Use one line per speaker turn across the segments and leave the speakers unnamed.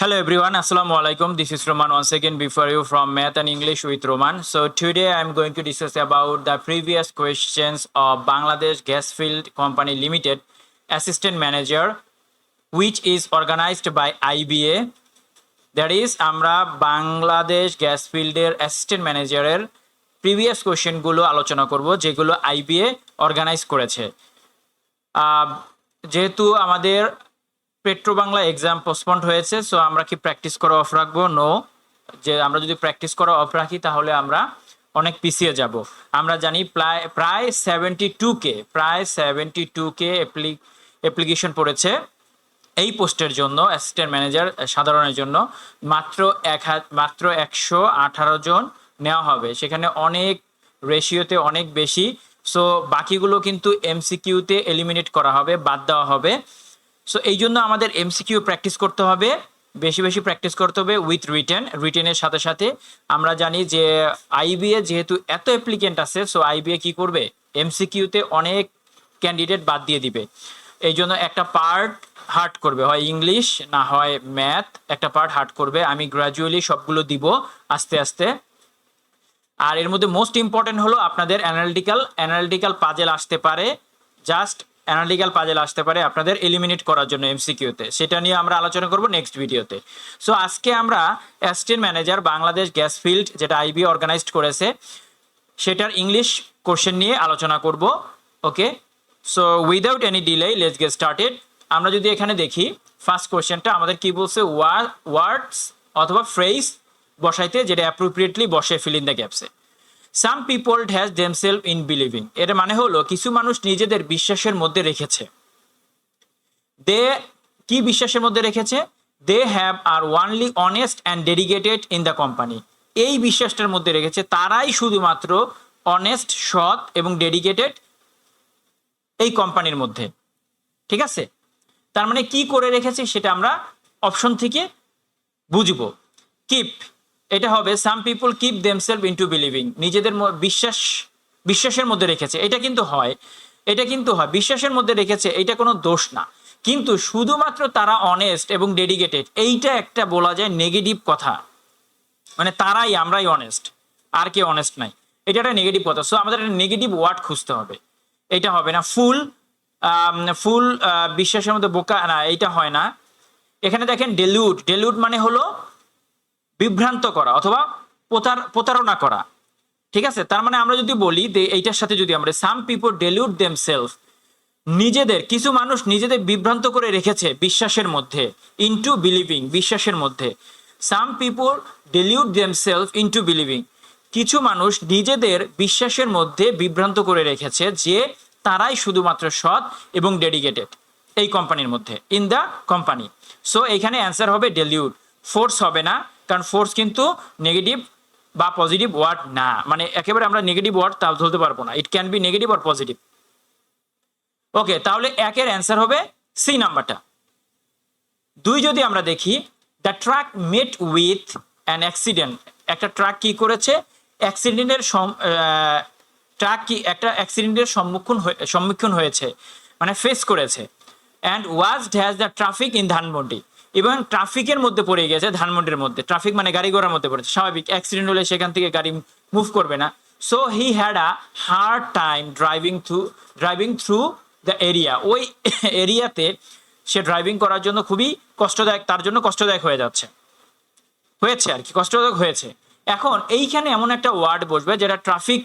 Hello everyone, Assalamu alaikum. This is Roman once again before you from Math and English with Roman. So today I'm going to discuss about the previous questions of Bangladesh Gas Field Company Limited Assistant Manager which is organized by IBA. That is আমরা Bangladesh gas ফিল্ডের assistant ম্যানেজারের previous কোশ্চেনগুলো আলোচনা করব যেগুলো IBA organise করেছে যেহেতু আমাদের পেট্রো বাংলা এক্সাম পোস্টপন্ড হয়েছে সো আমরা কি প্র্যাকটিস করা অফ রাখব? নো যে আমরা যদি প্র্যাকটিস করা অফ রাখি, তাহলে আমরা অনেক পিছিয়ে যাব। আমরা জানি প্রায় প্রায় সেভেন্টি টু কে প্রায় সেভেন্টি টু কে অ্যাপ্লিকেশন পড়েছে এই পোস্টের জন্য অ্যাসিস্ট্যান্ট ম্যানেজার সাধারণের জন্য। মাত্র এক মাত্র একশো আঠারো জন নেওয়া হবে। সেখানে অনেক রেশিওতে অনেক বেশি। সো বাকিগুলো কিন্তু এমসিকিউতে এলিমিনেট করা হবে, বাদ দেওয়া হবে। সো এই জন্য আমাদের এমসিকিউ প্র্যাকটিস করতে হবে। বেশি বেশি প্র্যাকটিস করতে হবে উইথ রিটেন রিটেনের সাথে সাথে আমরা জানি যে আইবিএ যেহেতু এত অ্যাপ্লিকেন্ট আছে সো আইবিএ কি করবে? এমসিকিউতে অনেক ক্যান্ডিডেট বাদ দিয়ে দিবে। এই জন্য একটা পার্ট হার্ড করবে। হয় ইংলিশ না হয় ম্যাথ একটা পার্ট হার্ড করবে। আমি গ্রাজুয়ালি সবগুলো দিব আস্তে আস্তে। আর এর মধ্যে মোস্ট ইম্পর্টেন্ট হলো আপনাদের অ্যানালিটিক্যাল অ্যানালিটিক্যাল পাজেল আসতে পারে। জাস্ট অ্যানালিটিক্যাল পাজেল আসতে পারে আপনাদের এলিমিনেট করার জন্য এমসিকিউতে সেটা নিয়ে আমরা আলোচনা করব নেক্সট ভিডিওতে সো আজকে আমরা assistant manager Bangladesh gas field যেটা আইবি অর্গানাইজড করেছে, সেটার ইংলিশ কোশ্চেন নিয়ে আলোচনা করব okay so without any delay let's get started আমরা যদি এখানে দেখি ফার্স্ট কোশ্চেনটা আমাদের কি বলছে? ওয়ার্ডস অথবা ফ্রেজ বসাইতে, যেটা অ্যাপ্রোপ্রিয়েটলি বসে fill in the গ্যাপসে some people has themselves in believing এর মানে হলো, কিছু মানুষ নিজেদের বিশ্বাসের মধ্যে রেখেছে। দে কি বিশ্বাসের মধ্যে রেখেছে? They have are only honest and dedicated in the company এই বিশ্বাসটার মধ্যে রেখেছে, তারাই শুধুমাত্র অনেস্ট সৎ এবং ডেডিকেটেড এই কোম্পানির মধ্যে। ঠিক আছে? তার মানে কি করে রেখেছে সেটা আমরা অপশন থেকে বুঝব। কিপ এটা হবে some people keep themselves into believing নিজেদের বিশ্বাস, বিশ্বাসের মধ্যে রেখেছে। এটা কিন্তু হয়, এটা কিন্তু হয়, বিশ্বাসের মধ্যে রেখেছে, এটা কোনো দোষ না। কিন্তু শুধুমাত্র তারা অনেস্ট এবং ডেডিকেটেড এইটা একটা বলা যায় নেগেটিভ কথা। মানে তারাই, আমরাই অনেস্ট আর কে অনেস্ট নাই। এটা একটা নেগেটিভ কথা। সো আমাদের একটা নেগেটিভ ওয়ার্ড খুঁজতে হবে। এটা হবে না ফুল ফুল বিশ্বাসের মধ্যে বোকা, না, এইটা হয় না। এখানে দেখেন ডেলুট ডেলুট মানে হলো বিভ্রান্ত করা অথবা প্রতার, প্রতারণা করা। ঠিক আছে? তার মানে আমরা যদি বলি যে এইটার সাথে যদি আমরা some people delude them self নিজেদের, কিছু মানুষ নিজেদের বিভ্রান্ত করে রেখেছে বিশ্বাসের মধ্যে ইনটু বিলিভিং বিশ্বাসের মধ্যে। Some people delude them self into believing কিছু মানুষ নিজেদের বিশ্বাসের মধ্যে বিভ্রান্ত করে রেখেছে যে তারাই শুধুমাত্র সৎ এবং ডেডিকেটেড এই কোম্পানির মধ্যে ইন দ্য কোম্পানি সো এখানে অ্যান্সার হবে ডেলিউট ফোর্স হবে না। কারণ ফোর্স কিন্তু নেগেটিভ বা পজিটিভ ওয়ার্ড না। মানে একেবারে আমরা নেগেটিভ ওয়ার্ড তা ধরতে পারব না। ইট ক্যান বি নেগেটিভ আর পজিটিভ ওকে তাহলে একের অ্যান্সার হবে সি নাম্বারটা। দুই যদি আমরা দেখি the truck met with an accident একটা ট্রাক কি করেছে? অ্যাক্সিডেন্টের ট্রাক কি, একটা অ্যাক্সিডেন্টের সম্মুখীন সম্মুখীন হয়েছে। মানে ফেস করেছে। And was has the traffic in Dhanmondi এবং ট্রাফিকের মধ্যে পড়ে গেছে, ধানমন্ডির মধ্যে। ট্রাফিক মানে গাড়ি ঘোড়ার মধ্যে পড়েছে। স্বাভাবিক অ্যাক্সিডেন্ট হলে সেখান থেকে গাড়ি মুভ করবে না। So he had a hard time driving through driving through the area ওই এরিয়াতে সে ড্রাইভিং করার জন্য খুবই কষ্টদায়ক, তার জন্য কষ্টদায়ক হয়ে যাচ্ছে। হয়েছে আর কি, কষ্টদায়ক হয়েছে। এখন এইখানে এমন একটা ওয়ার্ড বসবে যেটা ট্রাফিক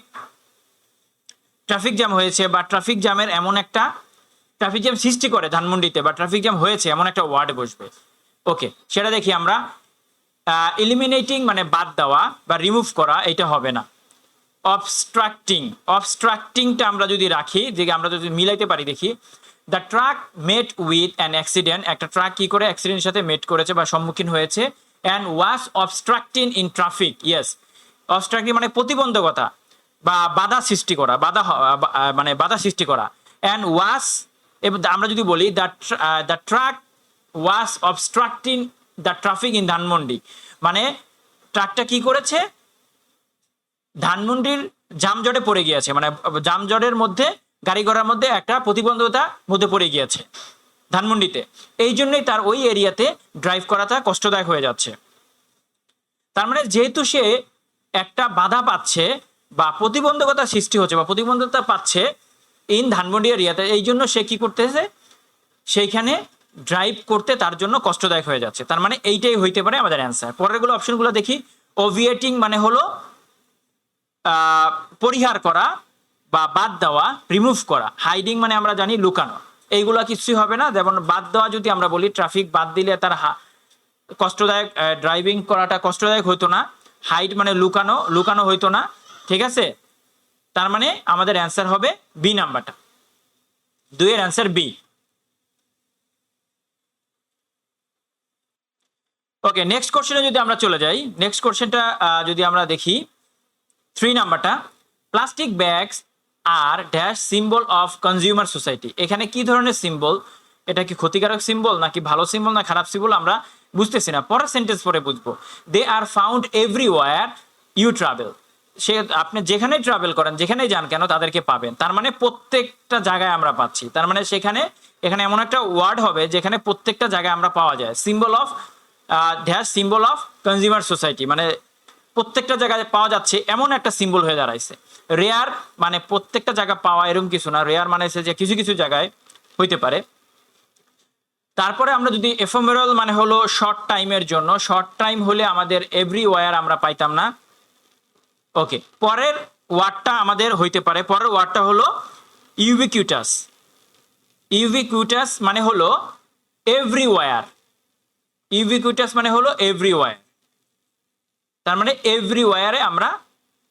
ট্রাফিক জ্যাম হয়েছে বা ট্রাফিক জ্যামের এমন একটা ট্রাফিক জ্যাম সৃষ্টি করে ধানমন্ডিতে বা ট্রাফিক জ্যাম হয়েছে এমন একটা ওয়ার্ড বসবে। ওকে সেটা দেখি আমরা। এলিমিনেটিং মানে বাদ দেওয়া বা রিমুভ করা এটা হবে না। অবস্ট্রাক্টিং অবস্ট্রাক্টিংটা আমরা যদি রাখি, যে আমরা যদি মিলাইতে পারি, দেখি। The truck met with an accident একটা ট্রাক কি করে অ্যাক্সিডেন্টের সাথে মেট করেছে বা সম্মুখীন হয়েছে and was obstructing in traffic yes obstructing মানে প্রতিবন্ধকতা বা বাধা সৃষ্টি করা, বাধা মানে বাধা সৃষ্টি করা। অ্যান্ড ওয়াস আমরা যদি বলি the the truck was obstructing the traffic in Dhanmondi মানে ট্রাকটা কি করেছে? ধানমন্ডির জামজটে পড়ে গিয়েছে। মানে জামজটের মধ্যে, গাড়ি ঘোড়ার মধ্যে একটা প্রতিবন্ধকতার মধ্যে পড়ে গিয়েছে ধানমন্ডিতে। এই জন্যই তার ওই এরিয়াতে ড্রাইভ করাটা কষ্টদায়ক হয়ে যাচ্ছে। তার মানে যেহেতু সে একটা বাধা পাচ্ছে বা প্রতিবন্ধকতা সৃষ্টি হচ্ছে বা প্রতিবন্ধকতা পাচ্ছে ইন ধানমন্ডি এরিয়াতে, এই জন্য সে কি করতেছে? সেইখানে ড্রাইভ করতে তার জন্য কষ্টদায়ক হয়ে যাচ্ছে। তার মানে এইটাই হইতে পারে আমাদের অ্যান্সার পরেরগুলো অপশনগুলো দেখি। ওভিয়েটিং মানে হলো পরিহার করা বা বাদ দেওয়া রিমুভ করা। হাইডিং মানে আমরা জানি লুকানো। এইগুলো কিছুই হবে না। যেমন বাদ দেওয়া যদি আমরা বলি ট্রাফিক বাদ দিলে তার কষ্টদায়ক ড্রাইভিং করাটা কষ্টদায়ক হতো না। হাইট মানে লুকানো লুকানো হইতো না। ঠিক আছে? তার মানে আমাদের অ্যান্সার হবে বি নাম্বারটা দুইয়ের অ্যান্সার বি ওকে নেক্সট কোশ্চেনে যদি আমরা চলে যাই নেক্সট কোশ্চেনটা যদি আমরা দেখি থ্রি নাম্বারটা plastic bags are dash symbol of consumer society এখানে কি ধরনের সিম্বল এটা কি ক্ষতিকারক সিম্বল নাকি ভালো সিম্বল না খারাপ সিম্বল আমরা বুঝতেছি না। পরের সেন্টেন্স পরে বুঝব। They are found every everywhere you travel সে, আপনি যেখানেই ট্রাভেল করেন, যেখানেই যান কেন, তাদেরকে পাবেন। তার মানে প্রত্যেকটা জায়গায় আমরা পাচ্ছি। তার মানে সেখানে, এখানে এমন একটা ওয়ার্ড হবে, যেখানে প্রত্যেকটা জায়গায় আমরা পাওয়া যায়। Symbol of dash symbol of consumer society মানে প্রত্যেকটা জায়গায় পাওয়া যাচ্ছে এমন একটা সিম্বল হয়ে দাঁড়াইছে। রেয়ার মানে প্রত্যেকটা জায়গা পাওয়া এরকম কিছু না রেয়ার মানে যে কিছু কিছু জায়গায় হইতে পারে। তারপরে আমরা যদি এফোমেরাল মানে হলো শর্ট টাইমের জন্য শর্ট টাইম হলে আমাদের এভরি ওয়ার আমরা পাইতাম না। ওকে পরের ওয়ার্ডটা আমাদের হইতে পারে, পরের ওয়ার্ডটা হলো ইউবিকিউটাস ইউবিকিউটাস মানে হলো এভরি ওয়ার ইউবিকিউটাস মানে হলো এভরি ওয়ার তার মানে এভরি ওয়ারে আমরা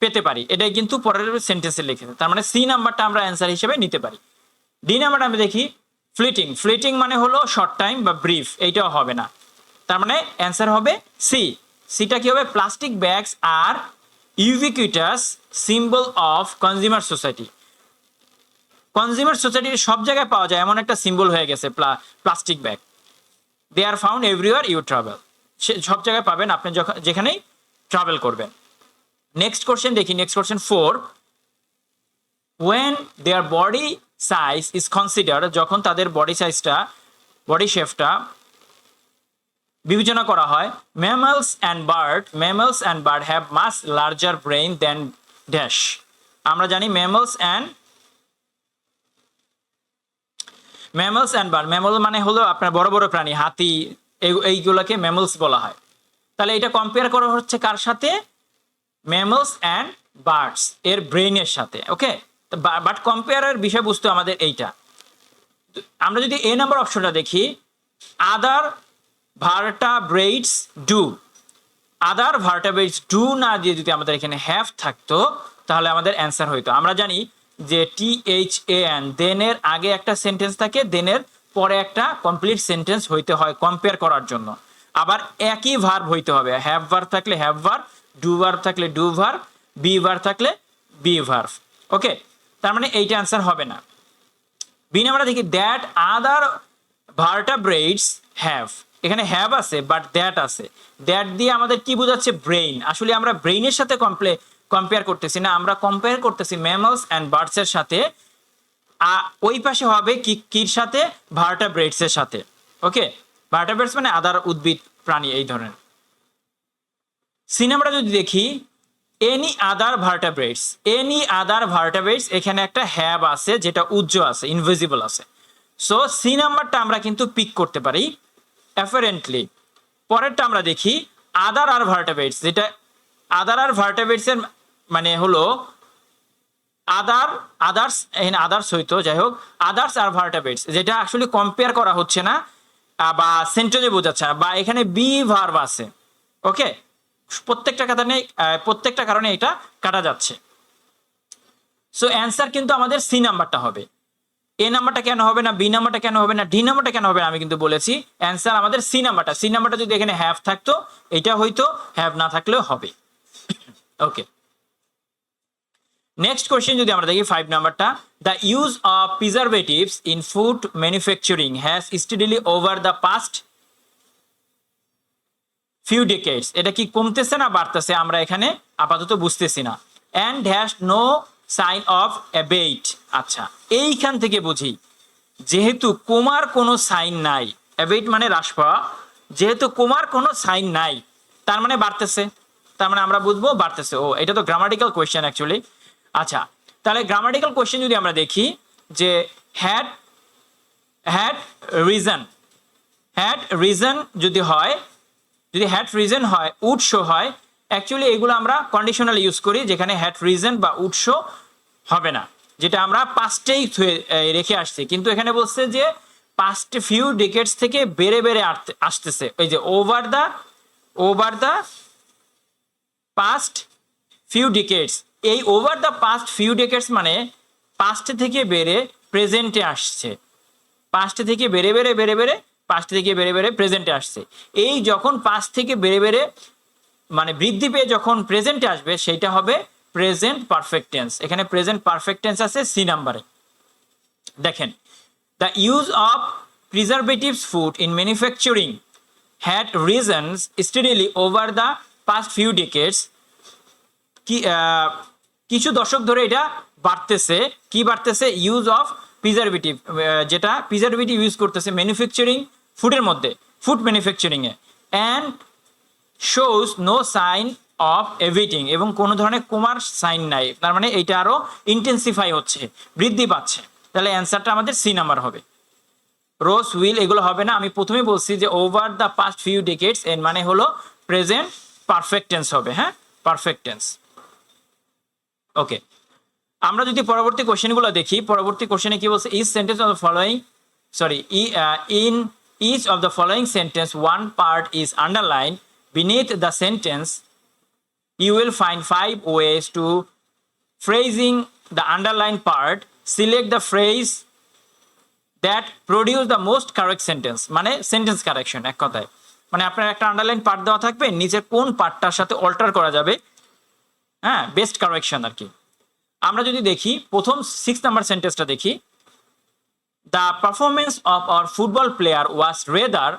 পেতে পারি। এটাই কিন্তু পরের সেন্টেন্সে লিখেছে। তার মানে সি নাম্বারটা আমরা অ্যান্সার হিসেবে নিতে পারি। ডি নাম্বারটা আমি দেখি ফ্লিটিং ফ্লিটিং মানে হলো শর্ট টাইম বা ব্রিফ এইটাও হবে না। তার মানে অ্যান্সার হবে সি সিটা কি হবে? Plastic bags R ubiquitous symbol of consumer society consumer সোসাইটির সব জায়গায় পাওয়া যায়, এমন একটা সিম্বল হয়ে গেছে plastic bag they are found everywhere you travel সব জায়গায় পাবেন আপনি যখন যেখানেই ট্রাভেল করবেন। নেক্সট কোশ্চেন দেখি next question four when their body size is consider যখন তাদের বডি সাইজটা বডি শেপটা বিবেচনা করা হয় mammals and bird mammals and bird have much larger brain than dash আমরা জানি mammals and mammals and bird mammal মানে হলো আপনার বড় বড় প্রাণী, হাতি এই- এইগুলোকে ম্যামলস বলা হয়। তাহলে এটা কম্পেয়ার করা হচ্ছে কার সাথে? ম্যামলস অ্যান্ড বার্ডস এর ব্রেইনের সাথে ওকে বাট কম্পেয়ারের বিষয়বস্তু আমাদের এইটা। আমরা যদি এ নাম্বার অপশনটা দেখি আদার ভার্টা ব্রেইডস ডু আদার ভার্টাব্রেটস ডু না দিয়ে যদি আমাদের এখানে হ্যাভ থাকতো, তাহলে আমাদের অ্যান্সার হইতো। আমরা জানি যে টি এইচ এ এন দেনের আগে একটা সেন্টেন্স থাকে, দেনের পরে একটা কমপ্লিট সেন্টেন্স হইতে হয় কম্পেয়ার করার জন্য। আবার একই ভার্ব হইতে হবে হ্যাভ ভার্ব থাকলে হ্যাভ ভার্ব ডু ভার্ব থাকলে ডু ভার্ব বি ভার্ব থাকলে বি ভার্ব ওকে তার মানে এইটা অ্যান্সার হবে না। বি নাম্বারটা দেখি দ্যাট আদার ভার্টাব্রেটস হ্যাভ এখানে হ্যাভ আছে বাট দ্যাট আছে। দ্যাট দিয়ে আমাদের কি বোঝাচ্ছে? ব্রেইন আসলে আমরা ব্রেইনের সাথে কমপ্লে কম্পেয়ার করতেছি। না, আমরা কম্পেয়ার করতেছি ম্যামলস অ্যান্ড বার্ডস এর সাথে। ওই পাশে হবে কি, কির সাথে? ভার্টাব্রেটস এর সাথে। ওকে? ভার্টাব্রেটস মানে আদার উদ্ভিদ, প্রাণী এই ধরনের। সিনেমাটা যদি দেখি এনি আদার ভার্টাব্রেটস এনি আদার ভার্টাব্রেটস এখানে একটা হ্যাব আছে, যেটা উজ্জ্ব আছে ইনভিজিবল আছে। সো সি নাম্বারটা আমরা কিন্তু পিক করতে পারি অ্যাফারেন্টলি পরেরটা আমরা দেখি আদার আর ভার্টাব্রেটস যেটা আদার আর ভার্টাব্রেটস এর মানে হলো আদার আদার্স এখানে আদার্স হইতো, যাই হোক আদার্স আর ভার্টাব্রেটস যেটা অ্যাকচুয়ালি কম্পেয়ার করা হচ্ছে না বা সেন্টেন্সে বোঝাচ্ছে না, বা এখানে বি ভার্ব আছে ওকে প্রত্যেকটা কারণে প্রত্যেকটা কারণে এটা কাটা যাচ্ছে। সো অ্যান্সার কিন্তু আমাদের সি নাম্বারটা হবে। এ নাম্বারটা কেন হবে না বি নাম্বারটা কেন হবে না ডি নাম্বারটা কেন হবে না, আমি কিন্তু বলেছি অ্যান্সার আমাদের সি নাম্বারটা সি নাম্বারটা যদি এখানে হ্যাভ থাকতো, এটা হয়তো হ্যাভ না থাকলেও হবে। ওকে নেক্সট কোয়েশ্চেন যদি আমরা দেখি ফাইভ নাম্বারটা the use of preservatives in food manufacturing has steadily over the past few decades এটা কি কমতেছে না বাড়তেছে? আমরা এখানে আপাতত বুঝতেছি না। And has no sign of abate আচ্ছা এইখান থেকে বুঝি, যেহেতু কোমার কোনো সাইন নাই। অ্যাবেট মানে হ্রাস পাওয়া। যেহেতু কোমার কোনো সাইন নাই, তার মানে বাড়তেছে। তার মানে আমরা বুঝব বাড়তেছে। ও, এটা তো গ্রামাটিক্যাল কোয়েশ্চেন অ্যাকচুয়ালি আচ্ছা তাহলে গ্রামাটিক্যাল কোয়েশ্চেন যদি আমরা দেখি যে had had reason had reason যদি হয়, যদি হ্যাড রিজন হয়, উৎস হয় অ্যাকচুয়ালি এগুলো আমরা কন্ডিশনাল ইউজ করি যেখানে হ্যাড রিজন বা উৎস হবে না, যেটা আমরা পাস্টেই রেখে আসছি। কিন্তু এখানে বলছে যে পাস্ট ফিউ ডিকেটস থেকে বেড়ে বেড়ে আসতেছে। ওই যে over the over the past few decades এই over the past few decades মানে পাস্ট থেকে বেড়ে প্রেজেন্টে আসছে। পাস্ট থেকে বেড়ে বেড়ে বেড়ে বেড়ে পাস্ট থেকে বেড়ে বেড়ে প্রেজেন্টে আসছে। এই যখন পাস্ট থেকে বেড়ে বেড়ে মানে বৃদ্ধি পেয়ে যখন প্রেজেন্টে আসবে, সেইটা হবে প্রেজেন্ট পারফেক্ট টেন্স এখানে প্রেজেন্ট পারফেক্ট টেন্স আছে সি নাম্বারে দেখেন the use of preservatives food in manufacturing had reasons steadily over the past few decades কি কিছু দশক ধরে এটা বাড়তেছে। কি বাড়তেছে? ইউজ অফ প্রিজারভেটিভ যেটা প্রিজারভেটিভ ইউজ করতেছে ম্যানুফ্যাকচারিং ফুডের মধ্যে food ম্যানুফ্যাকচারিংয়ে and shows no sign of abating এবং কোনো ধরনের কুমার সাইন নাই। তার মানে এইটা আরও ইন্টেন্সিফাই হচ্ছে, বৃদ্ধি পাচ্ছে। তাহলে অ্যান্সারটা আমাদের সি নাম্বার হবে। রোজ উইল, এগুলো হবে না। আমি প্রথমে বলছি যে over the past few decades এর মানে হলো প্রেজেন্ট পারফেক্ট টেন্স হবে হ্যাঁ? পারফেক্ট টেন্স ওকে আমরা যদি পরবর্তী কোশ্চেনগুলো দেখি, পরবর্তী কোশ্চেনে কি বলছে? Is sentence of the following sorry in each of the following sentence one part is underline beneath the sentence you will find five ways to phrasing the underlined part. Select the phrase that produce the most correct sentence মানে sentence correction এক কথায়। মানে আপনার একটা underline part দেওয়া থাকবে নিচের কোন পার্টটার সাথে অল্টার করা যাবে। হ্যাঁ বেস্ট কারেকশন আর কি। আমরা যদি দেখি, প্রথম সিক্স নাম্বার সেন্টেন্সটা দেখি। The performance of our football player was rather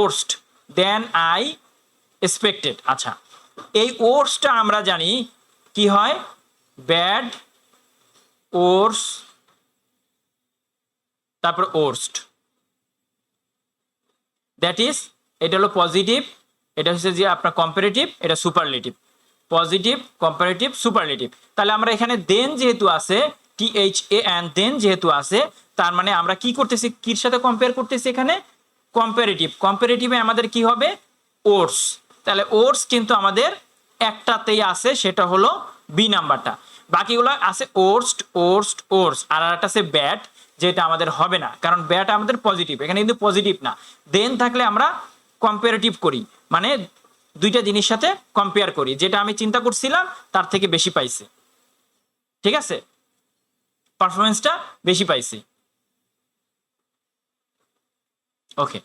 worst than I expected আচ্ছা এই ওর্সটা আমরা জানি কি হয়? ব্যাড ওর্স তারপর ওর্স্ট দ্যাট ইজ এটা হলো পজিটিভ এটা হচ্ছে যে আপনার কম্পারেটিভ এটা সুপারলেটিভ পজিটিভ কম্পারেটিভ সুপারলেটিভ তাহলে আমরা এখানে দেন যেহেতু আছে T H A and then যেহেতু আছে, তার মানে আমরা কি করতেছি, কির সাথে কম্পেয়ার করতেছি এখানে? কম্পারেটিভ কম্পারেটিভে আমাদের কি হবে? ওর্স তাহলে ওর্স কিন্তু আমাদের একটাতেই আছে, সেটা হলো বি নাম্বারটা। বাকিগুলো আছে ওর্স্ট ওর্স্ট ওর্স আর একটা আছে ব্যাট যেটা আমাদের হবে না। কারণ ব্যাট আমাদের পজিটিভ এখানে কিন্তু পজিটিভ না। দেন থাকলে আমরা কম্পারেটিভ করি। মানে দুইটা জিনিস সাথে কম্পেয়ার করি, যেটা আমি চিন্তা করছিলাম তার থেকে বেশি পাইছি। ঠিক আছে? পারফরমেন্সটা বেশি পাইছি। ওকে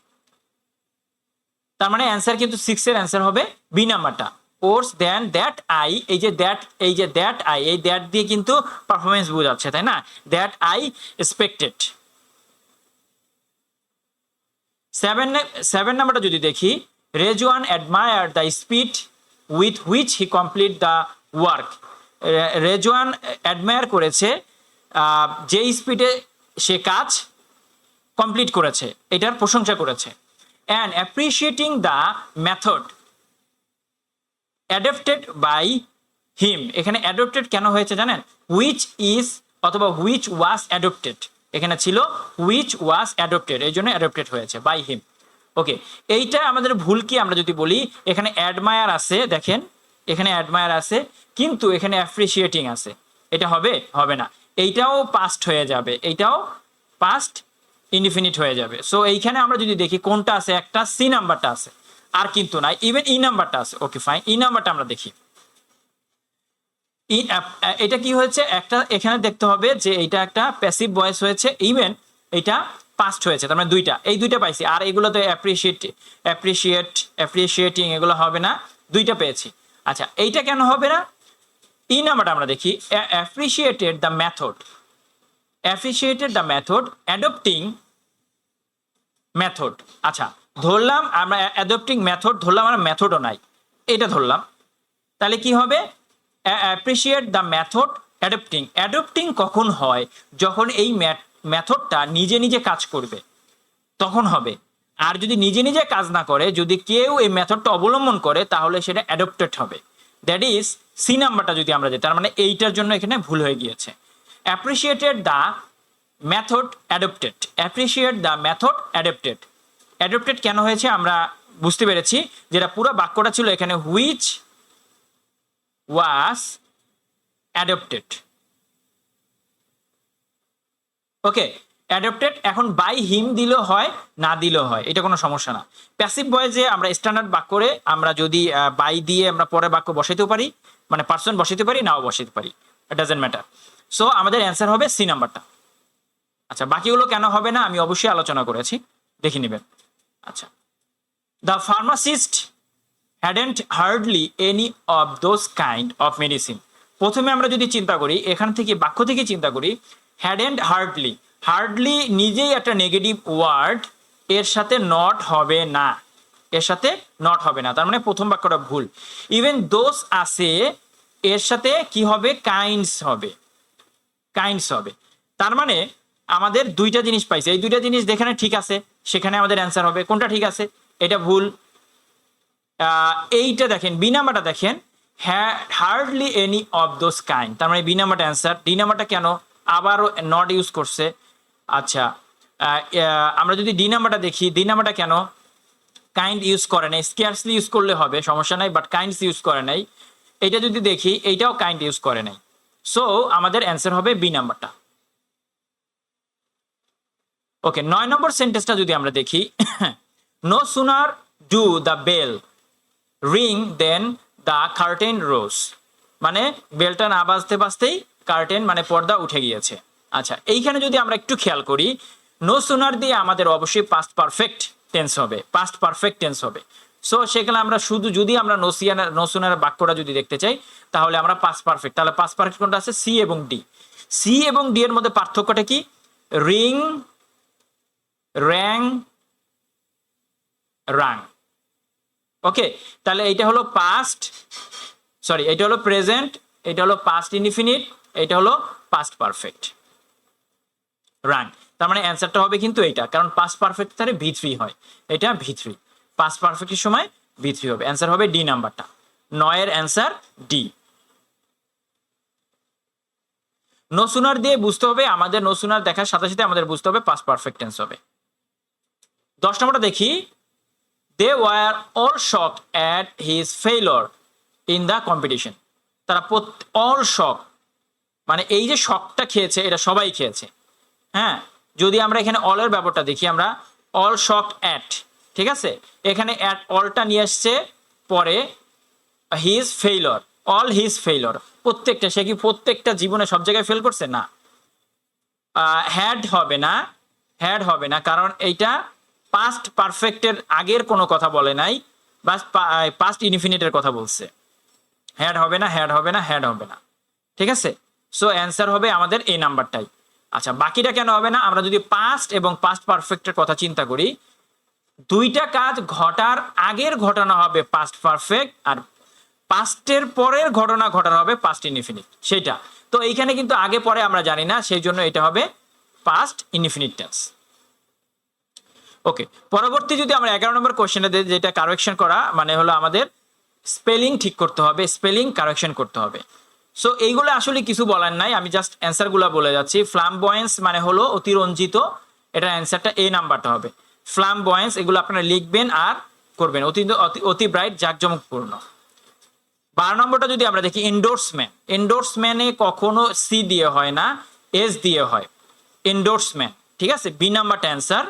তার মানে অ্যান্সার কিন্তু সিক্স এর অ্যান্সার হবে বি নাম্বারটা ওর্স দেন দ্যাট আই এই যে দ্যাট এই যে দ্যাট আই এই দ্যাট দিয়ে কিন্তু পারফরমেন্স বোঝাচ্ছে, তাই না? That I expected seven seven নাম্বারটা যদি দেখি Rezwan admire the speed with which he complete the work Rezwan admire করেছে যে স্পিডে সে কাজ কমপ্লিট করেছে, এটার প্রশংসা করেছে। And appreciating the method adopted by him এখানে অ্যাডপ্টেড কেন হয়েছে জানেন? হুইচ ইজ অথবা হুইচ ওয়াজ অ্যাডপ্টেড এখানে ছিল হুইচ ওয়াজ অ্যাডপ্টেড এই জন্য অ্যাডপ্টেড হয়েছে বাই হিম ওকে এইটা আমাদের ভুল কি আমরা যদি বলি, এখানে অ্যাডমায়ার আছে, দেখেন, এখানে অ্যাডমায়ার আছে, কিন্তু এখানে অ্যাপ্রিসিয়েটিং আছে। এটা হবে হবে না। এইটাও পাস্ট হয়ে যাবে, এইটাও পাস্ট ইনডিফিনিট হয়ে যাবে। সো এইখানে আমরা যদি দেখি কোনটা আছে, একটা সি নাম্বারটা আছে। আর কিন্তু নাই ইভেন ই নাম্বারটা আছে। ওকে ফাইন ই নাম্বারটা আমরা দেখি। এটা কি হয়েছে? একটা এখানে দেখতে হবে যে এটা একটা প্যাসিভ ভয়েস হয়েছে ইভেন এটা পাস্ট হয়েছে, তার মানে দুইটা। এই দুইটা পাইছি, আর এগুলো তো অ্যাপ্রিসিয়েট অ্যাপ্রিসিয়েট অ্যাপ্রিসিয়েটিং এগুলো হবে না, দুইটা পেয়েছি। আচ্ছা এইটা কেন হবে না? ই নাম্বারটা আমরা দেখি appreciated the method appreciated the method adopting method আচ্ছা ধরলাম আমরা অ্যাডপ্টিং মেথড ধরলাম আমরা মেথডও নাই, এটা ধরলাম। তাহলে কি হবে? Appreciate the method adopting adopting কখন হয়? যখন এই মেথডটা নিজে নিজে কাজ করবে। তখন হবে। আর যদি নিজে নিজে কাজ না করে, যদি কেউ এই মেথডটা অবলম্বন করে, তাহলে সেটা অ্যাডপ্টেড হবে। দ্যাট ইজ সি নাম্বারটা যদি আমরা যাই তার মানে এইটার জন্য এখানে ভুল হয়ে গিয়েছে। Appreciated the method adopted appreciate the method adopted adopted কেন হয়েছে? আমরা বুঝতে পেরেছি। যেটা পুরো বাক্যটা ছিল এখানে which was adopted okay adopted এখন বাই হিম দিলেও হয়, না দিলেও হয়, এটা কোনো সমস্যা না। প্যাসিভ ভয়েসে আমরা স্ট্যান্ডার্ড বাক্য করে আমরা যদি বাই দিয়ে আমরা পরে বাক্য বসাইতেও পারি মানে পার্সন বসাইতে পারি, নাও বসাইতে পারি ডাজেন্ট ম্যাটার সো আমাদের অ্যান্সার হবে সি নাম্বারটা আচ্ছা বাকিগুলো কেন হবে না, আমি অবশ্যই আলোচনা করেছি, দেখে নেবেন। আচ্ছা the pharmacist hadn't hardly any of those kind of medicine প্রথমে আমরা যদি চিন্তা করি, এখান থেকে বাক্য থেকে চিন্তা করি হ্যাডেন্ট হার্ডলি হার্ডলি নিজেই একটা নেগেটিভ ওয়ার্ড এর সাথে নট হবে না। এর সাথে নট হবে না, তার মানে প্রথম বাক্যটা ভুল। ইভেন দোষ আছে, এর সাথে কি হবে? কাইন্ডস হবে। কাইন্ডস হবে। তার মানে আমাদের দুইটা জিনিস পাইছে। এই দুইটা জিনিস যেখানে ঠিক আছে, সেখানে আমাদের অ্যান্সার হবে। কোনটা ঠিক আছে? এটা ভুল। এইটা দেখেন, বি নাম্বারটা দেখেন hardly any of those kind তার মানে বি নাম্বারটা অ্যান্সার ডি নাম্বারটা কেন? আবারও নট ইউজ করছে। আচ্ছা আমরা যদি ডি নাম্বারটা দেখি, ডি নাম্বারটা কেন? কাইন্ড ইউজ করে নাই স্কেয়ার্সলি ইউজ করলে হবে, সমস্যা নাই বাট কাইন্ডস ইউজ করে নাই। এটা যদি দেখি, এইটাও কাইন্ড ইউজ করে নাই। সো আমাদের অ্যান্সার হবে বি নাম্বারটা। ওকে নয় নম্বর সেন্টেন্সটা যদি আমরা দেখি no sooner do the bell ring than the curtain rose মানে বেলটা না বাজতে বাজতেই কার্টেন মানে পর্দা উঠে গিয়েছে। আচ্ছা এইখানে যদি আমরা একটু খেয়াল করি নো সুনার দিয়ে আমাদের অবশ্যই পাস্ট পারফেক্ট টেন্স হবে পাস্ট পারফেক্ট টেন্স হবে। সো সেখানে আমরা শুধু যদি আমরা নোসিয়ানা নোসুনার বাক্যটা যদি দেখতে চাই, তাহলে আমরা পাস্ট পারফেক্ট তাহলে পাস্ট পারফেক্ট কোনটা আছে? সি এবং ডি সি এবং ডি এর মধ্যে পার্থক্যটা কি? রিং র্যাং রাং ওকে তাহলে এইটা হলো পাস্ট সরি এটা হলো প্রেজেন্ট এটা হলো পাস্ট ইনডিফিনিট এটা হলো পাস্ট পারফেক্ট রাং তার মানে অ্যান্সারটা হবে কিন্তু এইটা, কারণ পাস্ট পারফেক্ট তাহলে ভি থ্রি হয়। এটা ভি থ্রি পাস্ট পারফেক্টের সময় ভি থ্রি হবে। অ্যান্সার হবে ডি নাম্বারটা নয়ের অ্যান্সার ডি নো সুনার দিয়ে বুঝতে হবে, আমাদের নো সুনার দেখার সাথে সাথে আমাদের বুঝতে হবে পাস্ট পারফেক্ট টেন্স হবে। দশ নম্বরটা দেখি। They were all shock at his failure in the competition তারা অল শক মানে এই যে শকটা খেয়েছে, এটা সবাই খেয়েছে। হ্যাঁ? যদি আমরা এখানে অলের ব্যাপারটা দেখি, আমরা অল শক অ্যাট ঠিক আছে? এখানে অ্যাট অলটা নিয়ে আসছে, পরে his failure all his failure প্রত্যেকটা, সে কি প্রত্যেকটা জীবনে সব জায়গায় ফেল করছে? না। হ্যাড হবে না হ্যাড হবে না, কারণ এইটা পাস্ট পারফেক্টের আগের কোনো কথা বলে নাই বাস পাস্ট ইনফিনিটের কথা বলছে। হ্যাড হবে না হ্যাড হবে না হ্যাড হবে না। ঠিক আছে? সো অ্যান্সার হবে আমাদের এই নাম্বারটাই। আচ্ছা বাকিটা কেন হবে না? আমরা যদি পাস্ট এবং পাস্ট পারফেক্টের কথা চিন্তা করি, দুইটা কাজ ঘটার আগের ঘটনা হবে পাস্ট পারফেক্ট আর পাস্টের পরের ঘটনা ঘটানো হবে পাস্ট ইনফিনিট সেটা তো এইখানে কিন্তু আগে পরে আমরা জানি না, সেই জন্য এটা হবে পাস্ট ইনফিনিট টেন্স ওকে পরবর্তী যদি আমরা এগারো নম্বর কোশ্চেনটা দিই, যেটা কারেকশন করা মানে হলো আমাদের স্পেলিং ঠিক করতে হবে স্পেলিং কারেকশন করতে হবে। সো এইগুলো আসলে কিছু বলার নাই, আমি জাস্ট অ্যান্সারগুলো বলে যাচ্ছি। ফ্লামবয়েন্স মানে হলো অতিরঞ্জিত এটার অ্যান্সারটা এই নাম্বারটা হবে। ফ্লামবয়েন্স এগুলো আপনারা লিখবেন আর করবেন, অতি, অতি- অতি ব্রাইট জাঁকজমকপূর্ণ। বারো নম্বরটা যদি আমরা দেখি এন্ডোর্সম্যান এন্ডোর্সম্যানে কখনো সি দিয়ে হয় না এস দিয়ে হয়। এন্ডোর্সম্যান ঠিক আছে? বি নাম্বারটা অ্যান্সার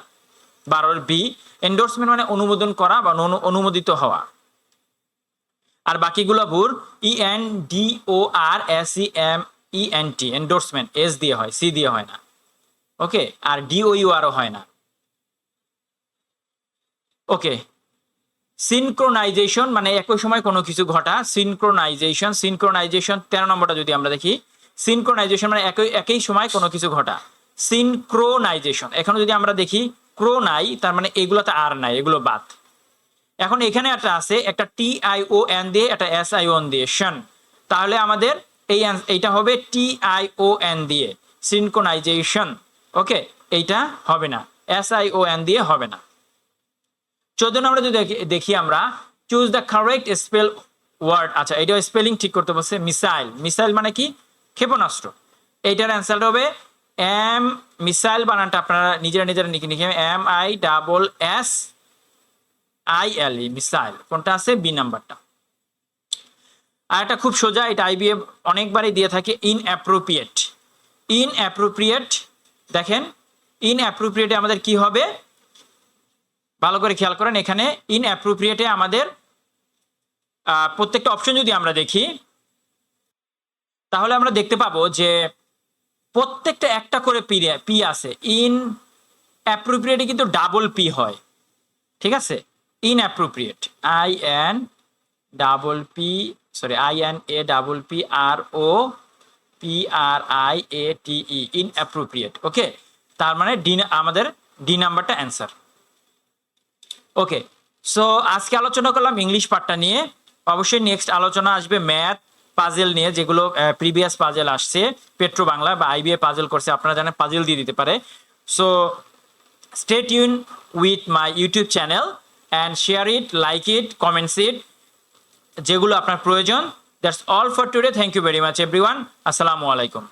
বারোর বি এন্ডোর্সমেন্ট মানে অনুমোদন করা বা অনুমোদিত হওয়া। আর বাকিগুলো ভুল E N D O R S E M E N T endorsement S দিয়ে হয় সি দিয়ে হয় না। ওকে আর ডি ও ইউ আরও হয় না। ওকে সিনক্রোনাইজেশন মানে একই সময় কোনো কিছু ঘটা সিনক্রোনাইজেশন সিনক্রোনাইজেশন তেরো নম্বরটা যদি আমরা দেখি সিনক্রোনাইজেশন মানে একই একই সময় কোনো কিছু ঘটা। সিনক্রোনাইজেশন এখন যদি আমরা দেখি ক্রো নাই, তার মানে এগুলোতে আর নাই, এগুলো বাদ। এখন এখানে একটা আছে, একটা টি আই ও এন দিয়ে, একটা এস আই ওন দিয়ে শন তাহলে আমাদের এই এইটা হবে টি আই ও এন দিয়ে সিনক্রোনাইজেশন ওকে এইটা হবে না এস আই ও এন দিয়ে হবে না। চোদ্দ নম্বরে যদি দেখি- আমরা choose the correct spell word আচ্ছা এটা স্পেলিং ঠিক করতে বলছে মিসাইল মিসাইল মানে কি? ক্ষেপণাস্ত্র। এইটার অ্যান্সারটা হবে এম মিসাইল বানানটা আপনারা নিজেরা নিজেরা লিখে লিখে M I double S I L E missile কোনটা আছে? বি নাম্বারটা। আর এটা খুব সোজা, এটা আইবিএফ অনেকবারই দিয়ে থাকে ইন অ্যাপ্রোপ্রিয়েট ইন অ্যাপ্রোপ্রিয়েট দেখেন ইন অ্যাপ্রোপ্রিয়েটে আমাদের কি হবে? ভালো করে খেয়াল করেন, এখানে ইন অ্যাপ্রোপ্রিয়েটে আমাদের প্রত্যেকটা অপশন যদি আমরা দেখি, তাহলে আমরা দেখতে পাবো যে প্রত্যেকটা একটা করে পি পি আছে। ইন অ্যাপ্রোপ্রিয়েটে কিন্তু ডাবল পি হয়। ঠিক আছে? Inappropriate I N double P sorry I N A double P R O P R I A T E inappropriate okay তার মানে ডি আমাদের ডি নাম্বারটা অ্যান্সার ওকে সো আজকে আলোচনা করলাম ইংলিশ পার্টটা নিয়ে। অবশ্যই নেক্সট আলোচনা আসবে ম্যাথ পাজেল নিয়ে যেগুলো প্রিভিয়াস পাজেল আসছে পেট্রো বাংলা বা আইবিএ পাজেল করছে, আপনারা জানেন পাজেল দিয়ে দিতে পারে। So stay tune with my YouTube channel and share it like it comments it যেগুলো আপনার প্রয়োজন। That's all for today thank you very much everyone আসসালামু আলাইকুম